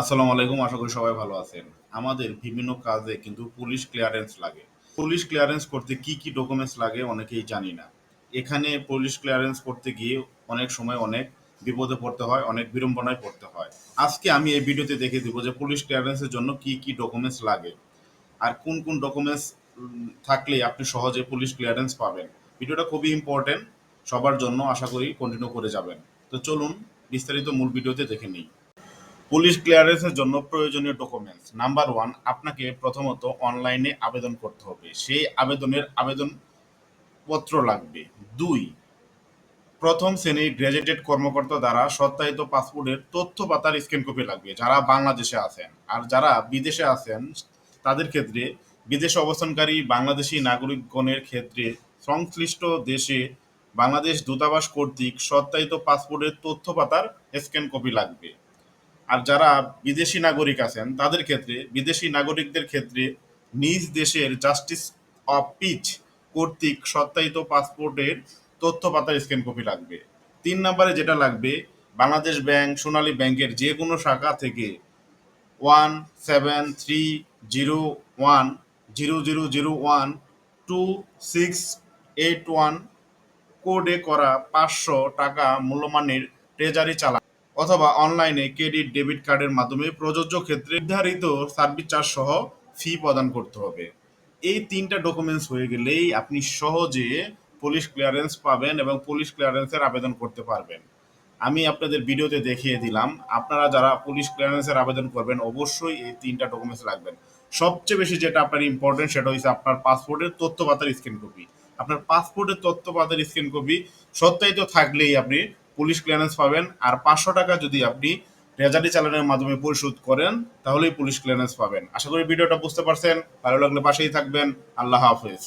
আসসালামু আলাইকুম, আশা করি সবাই ভালো আছেন। আমাদের বিভিন্ন কাজে কিন্তু পুলিশ ক্লিয়ারেন্স লাগে। পুলিশ ক্লিয়ারেন্স করতে কি কি ডকুমেন্টস লাগে অনেকেই জানি না। এখানে পুলিশ ক্লিয়ারেন্স করতে গিয়ে অনেক সময় অনেক বিপদে পড়তে হয়, অনেক বিড়ম্বনায় পড়তে হয়। আজকে আমি এই ভিডিওতে দেখে দিব যে পুলিশ ক্লিয়ারেন্সের জন্য কি কি ডকুমেন্টস লাগে। আর কোন কোন ডকুমেন্টস থাকলে আপনি সহজে পুলিশ ক্লিয়ারেন্স পাবেন। ভিডিওটা খুবই ইম্পর্টেন্ট সবার জন্য আশা করি কন্টিনিউ করে যাবেন। তো চলুন, বিস্তারিত মূল ভিডিওতে দেখে নিই। পুলিশ ক্লিয়ারেন্সের জন্য প্রয়োজনীয় ডকুমেন্টস নাম্বার ওয়ান আপনাকে প্রথমত অনলাইনে আবেদন করতে হবে। সেই আবেদনের আবেদনপত্র লাগবে। দুই, প্রথম শ্রেণির গ্র্যাজুয়েটেড কর্মকর্তা দ্বারা সত্যায়িত পাসপোর্টের তথ্য পাতার স্ক্যান কপি লাগবে। যারা বাংলাদেশে আছেন আর যারা বিদেশে আছেন, তাদের ক্ষেত্রে বিদেশে অবস্থানকারী বাংলাদেশি নাগরিকগণের ক্ষেত্রে সংশ্লিষ্ট দেশে বাংলাদেশ দূতাবাস কর্তৃক সত্যায়িত পাসপোর্টের তথ্য পাতার স্ক্যান কপি লাগবে। আর যারা বিদেশি নাগরিক আছেন, তাদের ক্ষেত্রে, বিদেশি নাগরিকদের ক্ষেত্রে নিজ দেশের জাস্টিস অফ পিচ কর্তৃক সত্যায়িত পাসপোর্টের তথ্য পাতার স্ক্যান কপি লাগবে। তিন নম্বরে যেটা লাগবে, বাংলাদেশ ব্যাংক, সোনালী ব্যাংকের যে কোনো শাখা থেকে one seven three zero one zero zero zero one two six eight one কোডে করা পাঁচশো টাকা মূল্যমানের ট্রেজারি চালান। অথবা অনলাইনে ক্রেডিট, ডেবিট কার্ডের মাধ্যমে প্রযোজ্য ক্ষেত্রে নির্ধারিত সার্ভিস চার্জ সহ ফি প্রদান করতে হবে। এই তিনটা ডকুমেন্টস হয়ে গেলেই আপনি সহজে পুলিশ ক্লিয়ারেন্স পাবেন এবং পুলিশ ক্লিয়ারেন্সের আবেদন করতে পারবেন। আমি আপনাদের ভিডিওতে দেখিয়ে দিলাম, আপনারা যারা পুলিশ ক্লিয়ারেন্সের আবেদন করবেন, অবশ্যই এই তিনটা ডকুমেন্টস লাগবেন। সবচেয়ে বেশি যেটা আপনার ইম্পর্টেন্ট সেটা হচ্ছে আপনার পাসপোর্টের তথ্য পাতার স্ক্যান কপি আপনার পাসপোর্টের তথ্য পাতার স্ক্যান কপি সত্যায়িত থাকলেই আপনি পুলিশ ক্লিয়ারেন্স পাবেন। আর পাঁচশো টাকা যদি আপনি রেজারি চালানোর মাধ্যমে পরিশোধ করেন, তাহলেই পুলিশ ক্লিয়ারেন্স পাবেন। আশা করি ভিডিওটা বুঝতে পারছেন। ভালো লাগলে পাশেই থাকবেন। আল্লাহ হাফেজ।